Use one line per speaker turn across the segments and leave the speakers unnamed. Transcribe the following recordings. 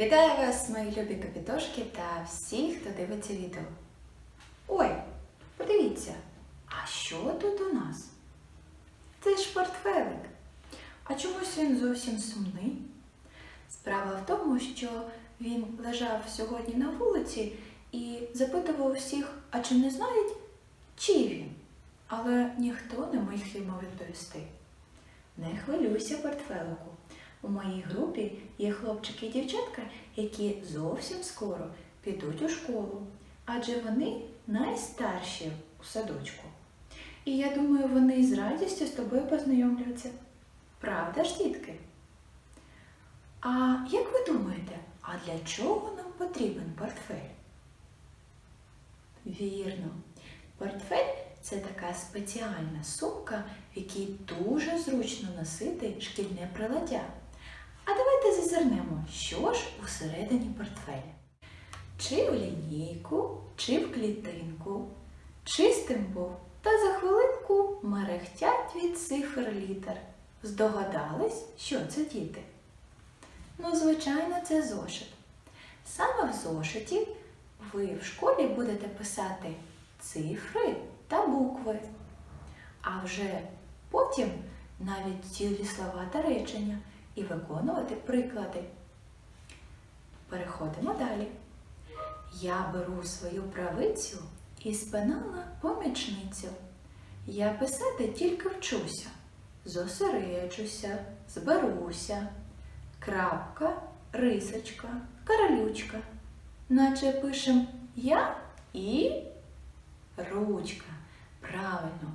Вітаю вас, мої любі капітошки та всі, хто дивиться відео. Ой, подивіться, а що тут у нас? Це ж портфелик. А чомусь він зовсім сумний. Справа в тому, що він лежав сьогодні на вулиці і запитував усіх, а чи не знають, чий він. Але ніхто не міг йому відповісти. Не хвилюйся, портфелику. У моїй групі є хлопчики і дівчатка, які зовсім скоро підуть у школу, адже вони найстарші у садочку. І я думаю, вони з радістю з тобою познайомляться. Правда ж, дітки? А як ви думаєте, а для чого нам потрібен портфель? Вірно, портфель це така спеціальна сумка, в якій дуже зручно носити шкільне приладдя. А давайте зазирнемо, що ж усередині портфеля. Чи в лінійку, чи в клітинку, чистим був, та за хвилинку мерехтять від цифр літер. Здогадались, що це діти? Ну, звичайно, це зошит. Саме в зошиті ви в школі будете писати цифри та букви, а вже потім навіть цілі слова та речення і виконувати приклади. Переходимо далі. Я беру свою правицю і спинала помічницю. Я писати тільки вчуся, зосереджуся, зберуся. Крапка, рисочка, королючка. Наче пишем я і ручка. Правильно,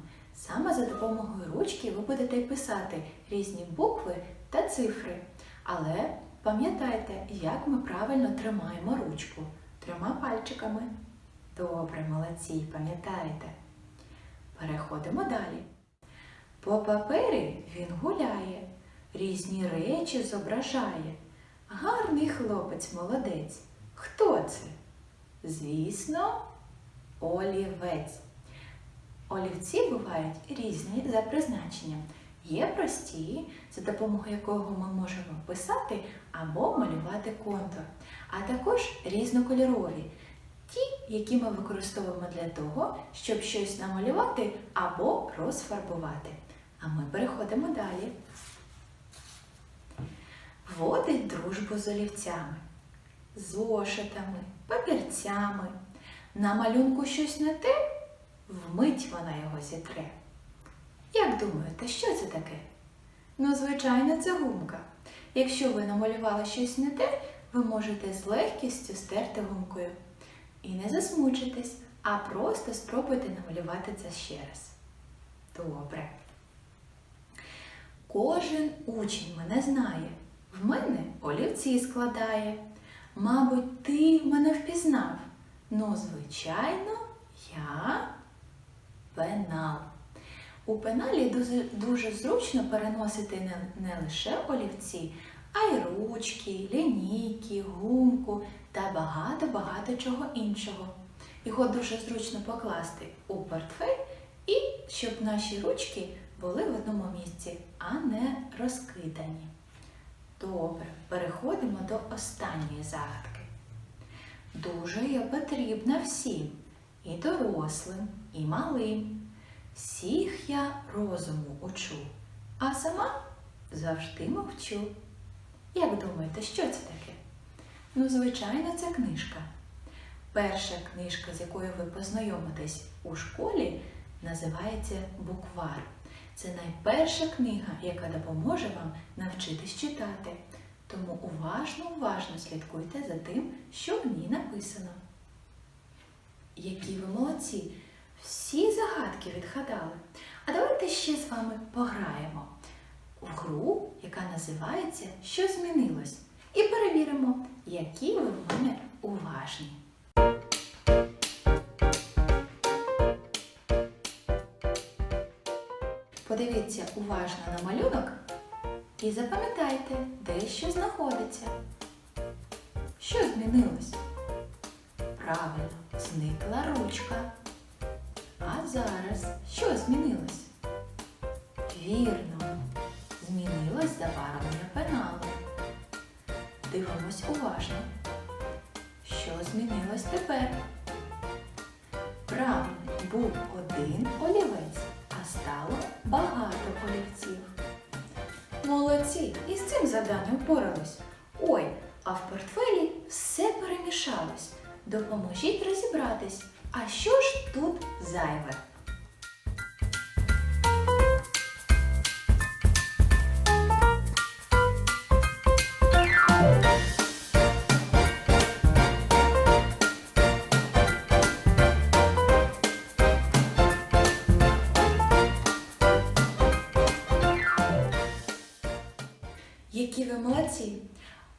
саме за допомогою ручки ви будете писати різні букви та цифри. Але пам'ятайте, як ми правильно тримаємо ручку трьома пальчиками. Добре, молодці, пам'ятаєте. Переходимо далі. По папері він гуляє, різні речі зображає. Гарний хлопець молодець. Хто це? Звісно, олівець. Олівці бувають різні за призначенням. Є прості, за допомогою якого ми можемо писати або малювати контур, а також різнокольорові, ті, які ми використовуємо для того, щоб щось намалювати або розфарбувати. А ми переходимо далі. Вводить дружбу з олівцями, зошитами, папірцями. На малюнку щось не те, вмить вона його зітре. Як думаєте, що це таке? Ну, звичайно, це гумка. Якщо ви намалювали щось не те, ви можете з легкістю стерти гумкою. І не засмучитесь, а просто спробуйте намалювати це ще раз. Добре. Кожен учень мене знає. В мене олівці складає. Мабуть, ти мене впізнав. Ну, звичайно, я пенал. У пеналі дуже, дуже зручно переносити не, не лише олівці, а й ручки, лінійки, гумку та багато-багато чого іншого. Його дуже зручно покласти у портфель і щоб наші ручки були в одному місці, а не розкидані. Добре, переходимо до останньої загадки. Дуже я потрібна всім, і дорослим, і малим. Всіх я розуму учу, а сама завжди мовчу. Як думаєте, що це таке? Ну, звичайно, це книжка. Перша книжка, з якою ви познайомитесь у школі, називається Буквар. Це найперша книга, яка допоможе вам навчитись читати. Тому уважно, уважно слідкуйте за тим, що в ній написано. Які ви молодці! Всі загадки відгадали. А давайте ще з вами пограємо в гру, яка називається Що змінилось? І перевіримо, які ви в мене уважні. Подивіться уважно на малюнок і запам'ятайте, де що знаходиться. Що змінилось? Правильно, зникла ручка. А зараз що змінилось? Вірно, змінилось забарвлення пеналу. Дивимось уважно. Що змінилось тепер? Правильно, був один олівець, а стало багато олівців. Молодці! І з цим завданням впорались. Ой, а в портфелі все перемішалось. Допоможіть розібратись. А що ж тут зайве? Які ви молодці!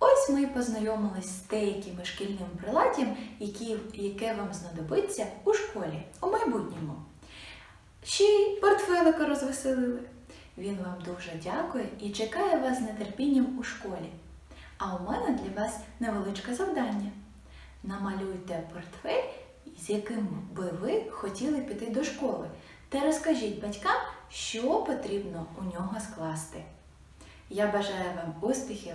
Ось ми познайомились з деякими шкільним приладдям, які, яке вам знадобиться у школі у майбутньому. Ще й портфелика розвеселили. Він вам дуже дякує і чекає вас нетерпінням у школі. А у мене для вас невеличке завдання. Намалюйте портфель, з яким би ви хотіли піти до школи, та розкажіть батькам, що потрібно у нього скласти. Я бажаю вам успіхів